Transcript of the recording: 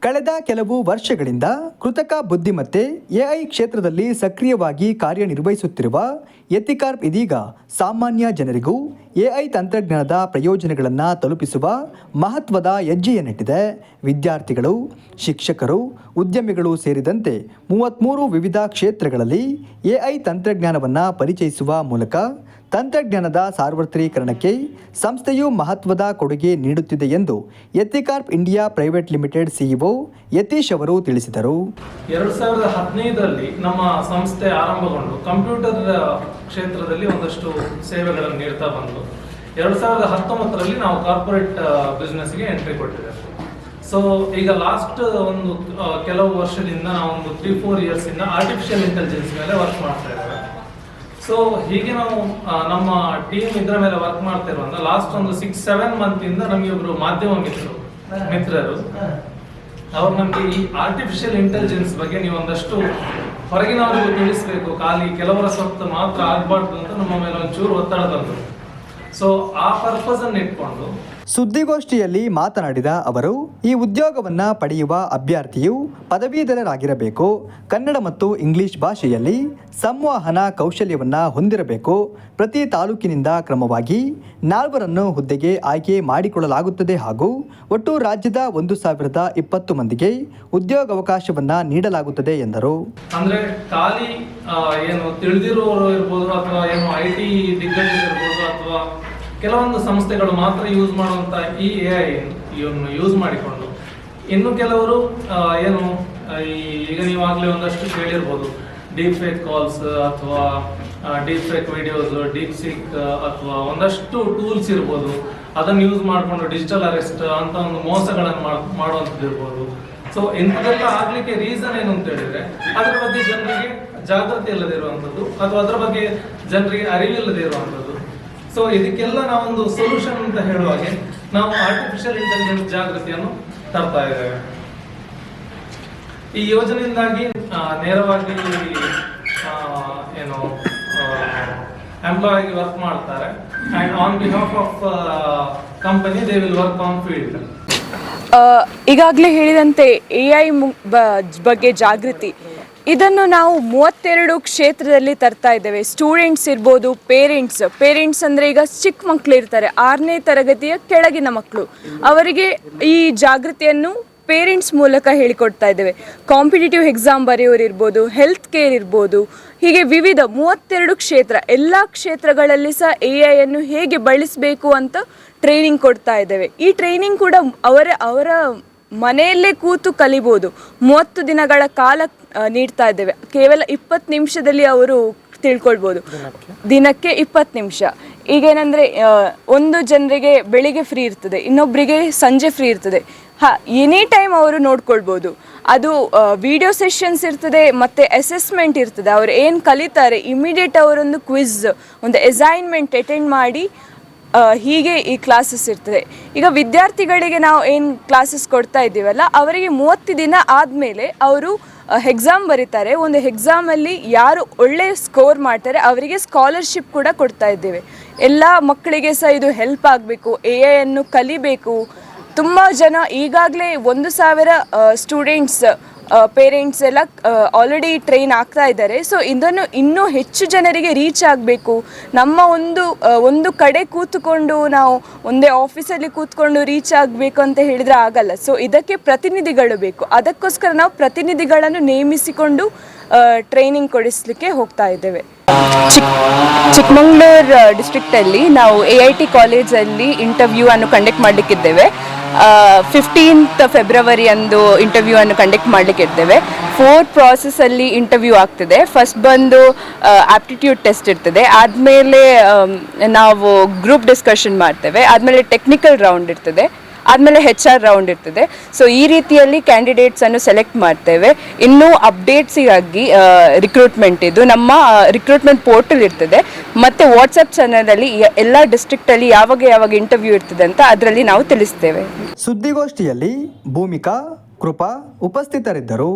ಕಳೆದ ಕೆಲವು ವರ್ಷಗಳಿಂದ ಕೃತಕ ಬುದ್ಧಿಮತ್ತೆ ಎಐ ಕ್ಷೇತ್ರದಲ್ಲಿ ಸಕ್ರಿಯವಾಗಿ ಕಾರ್ಯನಿರ್ವಹಿಸುತ್ತಿರುವ ಎತಿಕಾರ್ಪ್ ಇದೀಗ ಸಾಮಾನ್ಯ ಜನರಿಗೂ ಎಐ ತಂತ್ರಜ್ಞಾನದ ಪ್ರಯೋಜನಗಳನ್ನು ತಲುಪಿಸುವ ಮಹತ್ವದ ಹೆಜ್ಜೆಯನ್ನಿಟ್ಟಿದೆ. ವಿದ್ಯಾರ್ಥಿಗಳು, ಶಿಕ್ಷಕರು, ಉದ್ಯಮಿಗಳು ಸೇರಿದಂತೆ ಮೂವತ್ತ್ಮೂರು ವಿವಿಧ ಕ್ಷೇತ್ರಗಳಲ್ಲಿ ಎಐ ತಂತ್ರಜ್ಞಾನವನ್ನು ಪರಿಚಯಿಸುವ ಮೂಲಕ ತಂತ್ರಜ್ಞಾನದ ಸಾರ್ವತ್ರೀಕರಣಕ್ಕೆ ಸಂಸ್ಥೆಯು ಮಹತ್ವದ ಕೊಡುಗೆ ನೀಡುತ್ತಿದೆ ಎಂದು ಎತ್ತಿಕಾರ್ಪ್ India private limited CEO Yatish ಅವರು ತಿಳಿಸಿದರು. ಎರಡು ಸಾವಿರದ ಹದಿನೈದರಲ್ಲಿ ನಮ್ಮ ಸಂಸ್ಥೆ ಆರಂಭಗೊಂಡು ಕಂಪ್ಯೂಟರ್ ಕ್ಷೇತ್ರದಲ್ಲಿ ಒಂದಷ್ಟು ಸೇವೆಗಳನ್ನು ನೀಡ್ತಾ ಬಂದು, ಎರಡು ಸಾವಿರದ ಹತ್ತೊಂಬತ್ತರಲ್ಲಿ ನಾವು ಕಾರ್ಪೊರೇಟ್ ಬಿಸ್ನೆಸ್ಗೆ ಎಂಟ್ರಿ ಕೊಟ್ಟಿದ್ದೇವೆ ಸೊ ಈಗ ಲಾಸ್ಟ್ ಒಂದು ಕೆಲವು ವರ್ಷದಿಂದ ನಾವು ಒಂದು ತ್ರೀ ಫೋರ್ ಇಯರ್ಸ್ ಇಂದ ಆರ್ಟಿಫಿಷಿಯಲ್ ಇಂಟೆಲಿಜೆನ್ಸ್ ಮೇಲೆ ವರ್ಕ್ ಮಾಡ್ತಾ ಇದ್ದೇವೆ. ಸೊ ಹೀಗೆ ನಾವು ನಮ್ಮ ಟೀಮ್ ಇದರ ಮೇಲೆ ವರ್ಕ್ ಮಾಡ್ತಾ ಇರುವಂತ ಲಾಸ್ಟ್ ಒಂದು ಸಿಕ್ಸ್ ಸೆವೆನ್ ಮಂತ್ ಇಂದ ನಮಗೆ ಒಬ್ರು ಮಾಧ್ಯಮ ಮಿತ್ರರು ಮಿತ್ರರು. ಅವ್ರು ನಮಗೆ ಈ ಆರ್ಟಿಫಿಷಿಯಲ್ ಇಂಟೆಲಿಜೆನ್ಸ್ ಬಗ್ಗೆ ನೀವು ಒಂದಷ್ಟು ಹೊರಗಿನವರಿಗೂ ತಿಳಿಸ್ಬೇಕು. ಖಾಲಿ ಕೆಲವರ ಸ್ವತ್ತು ಮಾತ್ರ ಆಗ್ಬಾರ್ದು ಅಂತ ನಮ್ಮ ಮೇಲೆ ಒಂಚೂರು ಒತ್ತಡ ತಂದರು ಸೊ ಆ ಪರ್ಪಸನ್ನು ಇಟ್ಕೊಂಡು ಸುದ್ದಿಗೋಷ್ಠಿಯಲ್ಲಿ ಮಾತನಾಡಿದ ಅವರು, ಈ ಉದ್ಯೋಗವನ್ನು ಪಡೆಯುವ ಅಭ್ಯರ್ಥಿಯು ಪದವೀಧರರಾಗಿರಬೇಕು, ಕನ್ನಡ ಮತ್ತು ಇಂಗ್ಲಿಷ್ ಭಾಷೆಯಲ್ಲಿ ಸಂವಹನ ಕೌಶಲ್ಯವನ್ನು ಹೊಂದಿರಬೇಕು, ಪ್ರತಿ ತಾಲೂಕಿನಿಂದ ಕ್ರಮವಾಗಿ ನಾಲ್ವರನ್ನು ಹುದ್ದೆಗೆ ಆಯ್ಕೆ ಮಾಡಿಕೊಳ್ಳಲಾಗುತ್ತದೆ ಹಾಗೂ ಒಟ್ಟು ರಾಜ್ಯದ ಒಂದು ಸಾವಿರದ ಇಪ್ಪತ್ತು ಮಂದಿಗೆ ಉದ್ಯೋಗಾವಕಾಶವನ್ನು ನೀಡಲಾಗುತ್ತದೆ ಎಂದರು. ಅಂದ್ರೆ ಖಾಲಿ ಏನು ತಿಳಿದಿರುವವರು ಇರ್ಬೋದು ಅಥವಾ ಏನು ಐ ಟಿ ದಿಗ್ಗಜರು ಇರ್ಬೋದು ಅಥವಾ ಕೆಲವೊಂದು ಸಂಸ್ಥೆಗಳು ಮಾತ್ರ ಯೂಸ್ ಮಾಡುವಂತ ಈ ಎ ಐ ಯೂಸ್ ಮಾಡಿಕೊಂಡು, ಇನ್ನು ಕೆಲವರು ಏನು ಈಗ ನೀವಾಗಲೇ ಒಂದಷ್ಟು ಕೇಳಿರ್ಬೋದು ಡೀಪ್ ಫೇಕ್ ಕಾಲ್ಸ್ ಅಥವಾ deep fake videos DeepSeek ಅಥವಾ ಒಂದಷ್ಟು ಟೂಲ್ಸ್ ಇರ್ಬೋದು, ಅದನ್ನು ಯೂಸ್ ಮಾಡಿಕೊಂಡು ಡಿಜಿಟಲ್ ಅರೆಸ್ಟ್ ಅಂತ ಒಂದು ಮೋಸಗಳನ್ನು ಮಾಡ್- ಮಾಡುವಂಥದ್ದು ಇರ್ಬೋದು. ಸೊ ಇಂಥದ್ದೆಲ್ಲ ಆಗಲಿಕ್ಕೆ ರೀಸನ್ ಏನು ಅಂತ ಹೇಳಿದ್ರೆ, ಅದರ ಬಗ್ಗೆ ಜನರಿಗೆ ಜಾಗೃತಿ ಇಲ್ಲದಿರುವಂಥದ್ದು ಅಥವಾ ಅದರ ಬಗ್ಗೆ ಜನರಿಗೆ ಅರಿವಿಲ್ಲದೆ ಇರುವಂಥದ್ದು. ಸೊ ಇದಕ್ಕೆಲ್ಲ ನಾವೊಂದು ಸೊಲ್ಯೂಷನ್ ಅಂತ ಹೇಳುವಾಗೆ ನಾವು ಆರ್ಟಿಫಿಷಿಯಲ್ ಇಂಟೆಲಿಜೆನ್ಸ್ ಜಾಗೃತಿಯನ್ನು ತರ್ತಾ ಇದ್ದೇವೆ. ಈ ಯೋಜನೆಯಿಂದಾಗಿ ನೇರವಾಗಿ ಏನು ಎಂಪ್ಲಾಯ್ ಆಗಿ ವರ್ಕ್ ಮಾಡ್ತಾರೆ. And on behalf of company they will work on field ಈಗಾಗಲೇ ಹೇಳಿದಂತೆ ಎ ಐ ಬಗ್ಗೆ ಜಾಗೃತಿ. ಇದನ್ನು ನಾವು ಮೂವತ್ತೆರಡು ಕ್ಷೇತ್ರದಲ್ಲಿ ತರ್ತಾ ಇದ್ದೇವೆ. ಸ್ಟೂಡೆಂಟ್ಸ್ ಇರ್ಬೋದು ಪೇರೆಂಟ್ಸ್ ಪೇರೆಂಟ್ಸ್ ಅಂದರೆ ಈಗ ಚಿಕ್ಕ ಮಕ್ಕಳು ಇರ್ತಾರೆ. ಆರನೇ ತರಗತಿಯ ಕೆಳಗಿನ ಮಕ್ಕಳು ಅವರಿಗೆ ಈ ಜಾಗೃತಿಯನ್ನು ಪೇರೆಂಟ್ಸ್ ಮೂಲಕ ಹೇಳಿಕೊಡ್ತಾ ಇದ್ದೇವೆ. ಕಾಂಪಿಟೇಟಿವ್ ಎಕ್ಸಾಮ್ ಬರೆಯೋರು ಇರ್ಬೋದು ಹೆಲ್ತ್ ಕೇರ್ ಇರ್ಬೋದು, ಹೀಗೆ ವಿವಿಧ ಮೂವತ್ತೆರಡು ಕ್ಷೇತ್ರ, ಎಲ್ಲ ಕ್ಷೇತ್ರಗಳಲ್ಲಿ ಸಹ ಎ ಐಯನ್ನು ಹೇಗೆ ಬಳಸಬೇಕು ಅಂತ ಟ್ರೈನಿಂಗ್ ಕೊಡ್ತಾ ಇದ್ದೇವೆ. ಈ ಟ್ರೈನಿಂಗ್ ಕೂಡ ಅವರ ಅವರ ಮನೆಯಲ್ಲೇ ಕೂತು ಕಲಿಬೋದು. ಮೂವತ್ತು ದಿನಗಳ ಕಾಲ ನೀಡ್ತಾ ಇದ್ದೇವೆ. ಕೇವಲ ಇಪ್ಪತ್ತು ನಿಮಿಷದಲ್ಲಿ ಅವರು ತಿಳ್ಕೊಳ್ಬೋದು. ದಿನಕ್ಕೆ? ಇಪ್ಪತ್ತು ನಿಮಿಷ. ಈಗೇನಂದರೆ ಒಂದು ಜನರಿಗೆ ಬೆಳಿಗ್ಗೆ ಫ್ರೀ ಇರ್ತದೆ ಇನ್ನೊಬ್ಬರಿಗೆ ಸಂಜೆ ಫ್ರೀ ಇರ್ತದೆ. ಹಾ ಎನಿ ಟೈಮ್ ಅವರು ನೋಡ್ಕೊಳ್ಬೋದು. ಅದು ವಿಡಿಯೋ ಸೆಷನ್ಸ್ ಇರ್ತದೆ ಮತ್ತು ಅಸೆಸ್ಮೆಂಟ್ ಇರ್ತದೆ. ಅವ್ರು ಏನು ಕಲಿತಾರೆ ಇಮಿಡಿಯೇಟ್ ಅವರೊಂದು ಕ್ವಿಝ್ ಒಂದು ಅಸೈನ್ಮೆಂಟ್ ಅಟೆಂಡ್ ಮಾಡಿ ಹೀಗೆ ಈ ಕ್ಲಾಸಸ್ ಇರ್ತದೆ. ಈಗ ವಿದ್ಯಾರ್ಥಿಗಳಿಗೆ ನಾವು ಏನು ಕ್ಲಾಸಸ್ ಕೊಡ್ತಾ ಇದ್ದೀವಲ್ಲ, ಅವರಿಗೆ ಮೂವತ್ತು ದಿನ ಆದಮೇಲೆ ಅವರು ಎಕ್ಸಾಮ್ ಬರೀತಾರೆ. ಒಂದು ಎಕ್ಸಾಮಲ್ಲಿ ಯಾರು ಒಳ್ಳೆ ಸ್ಕೋರ್ ಮಾಡ್ತಾರೆ, ಅವರಿಗೆ ಸ್ಕಾಲರ್ಶಿಪ್ ಕೂಡ ಕೊಡ್ತಾ ಇದ್ದೇವೆ. ಎಲ್ಲ ಮಕ್ಕಳಿಗೆ ಸಹ ಇದು ಹೆಲ್ಪ್ ಆಗಬೇಕು ಎ ಐಯನ್ನು ಕಲಿಬೇಕು. ತುಂಬ ಜನ ಈಗಾಗಲೇ ಒಂದು ಸಾವಿರ ಸ್ಟೂಡೆಂಟ್ಸ್ ಪೇರೆಂಟ್ಸ್ ಎಲ್ಲ ಆಲ್ರೆಡಿ ಟ್ರೈನ್ ಆಗ್ತಾ ಇದ್ದಾರೆ. ಸೊ ಇದನ್ನು ಇನ್ನೂ ಹೆಚ್ಚು ಜನರಿಗೆ ರೀಚ್ ಆಗಬೇಕು. ನಮ್ಮ ಒಂದು ಒಂದು ಕಡೆ ಕೂತ್ಕೊಂಡು ನಾವು ಒಂದೇ ಆಫೀಸಲ್ಲಿ ಕೂತ್ಕೊಂಡು ರೀಚ್ ಆಗಬೇಕು ಅಂತ ಹೇಳಿದರೆ ಆಗಲ್ಲ. ಸೊ ಇದಕ್ಕೆ ಪ್ರತಿನಿಧಿಗಳು ಬೇಕು. ಅದಕ್ಕೋಸ್ಕರ ನಾವು ಪ್ರತಿನಿಧಿಗಳನ್ನು ನೇಮಿಸಿಕೊಂಡು ಟ್ರೈನಿಂಗ್ ಕೊಡಿಸಲಿಕ್ಕೆ ಹೋಗ್ತಾ ಇದ್ದೇವೆ. ಚಿಕ್, ಚಿಕ್ಕಮಂಗ್ಳೂರು ಡಿಸ್ಟ್ರಿಕ್ಟಲ್ಲಿ ನಾವು ಎ ಐ ಟಿ ಕಾಲೇಜಲ್ಲಿ ಇಂಟರ್ವ್ಯೂ ಅನ್ನು ಕಂಡಕ್ಟ್ ಮಾಡಲಿಕ್ಕಿದ್ದೇವೆ. ಫಿಫ್ಟೀನ್ತ್ ಫೆಬ್ರವರಿ ಅಂದು ಇಂಟರ್ವ್ಯೂ ಅನ್ನು ಕಂಡಕ್ಟ್ ಇರ್ತೇವೆ. ಫೋರ್ ಪ್ರಾಸೆಸಲ್ಲಿ ಇಂಟರ್ವ್ಯೂ ಆಗ್ತದೆ. ಫಸ್ಟ್ ಬಂದು ಆಪ್ಟಿಟ್ಯೂಡ್ ಟೆಸ್ಟ್ ಇರ್ತದೆ. ಆದಮೇಲೆ ನಾವು ಗ್ರೂಪ್ ಡಿಸ್ಕಷನ್ ಮಾಡ್ತೇವೆ. ಆದಮೇಲೆ ಟೆಕ್ನಿಕಲ್ ರೌಂಡ್ ಇರ್ತದೆ. ಆದಮೇಲೆ ಹೆಚ್ ಆರ್ ರೌಂಡ್ ಇರ್ತದೆ. ಸೊ ಈ ರೀತಿಯಲ್ಲಿ ಕ್ಯಾಂಡಿಡೇಟ್ಸನ್ನು ಸೆಲೆಕ್ಟ್ ಮಾಡ್ತೇವೆ. ಇನ್ನೂ ಅಪ್ಡೇಟ್ಸಿಗಾಗಿ ರಿಕ್ರೂಟ್ಮೆಂಟ್ ಇದು. ನಮ್ಮ ರಿಕ್ರೂಟ್ಮೆಂಟ್ ಪೋರ್ಟಲ್ ಇರ್ತದೆ. ಮತ್ತು ವಾಟ್ಸಪ್ ಚಾನಲಲ್ಲಿ ಎಲ್ಲ ಡಿಸ್ಟ್ರಿಕ್ಟಲ್ಲಿ ಯಾವಾಗ ಯಾವಾಗ ಇಂಟರ್ವ್ಯೂ ಇರ್ತದೆ ಅಂತ ಅದರಲ್ಲಿ ನಾವು ತಿಳಿಸ್ತೇವೆ. ಸುದ್ದಿಗೋಷ್ಠಿಯಲ್ಲಿ ಭೂಮಿಕಾ, ಕೃಪಾ ಉಪಸ್ಥಿತರಿದ್ದರು.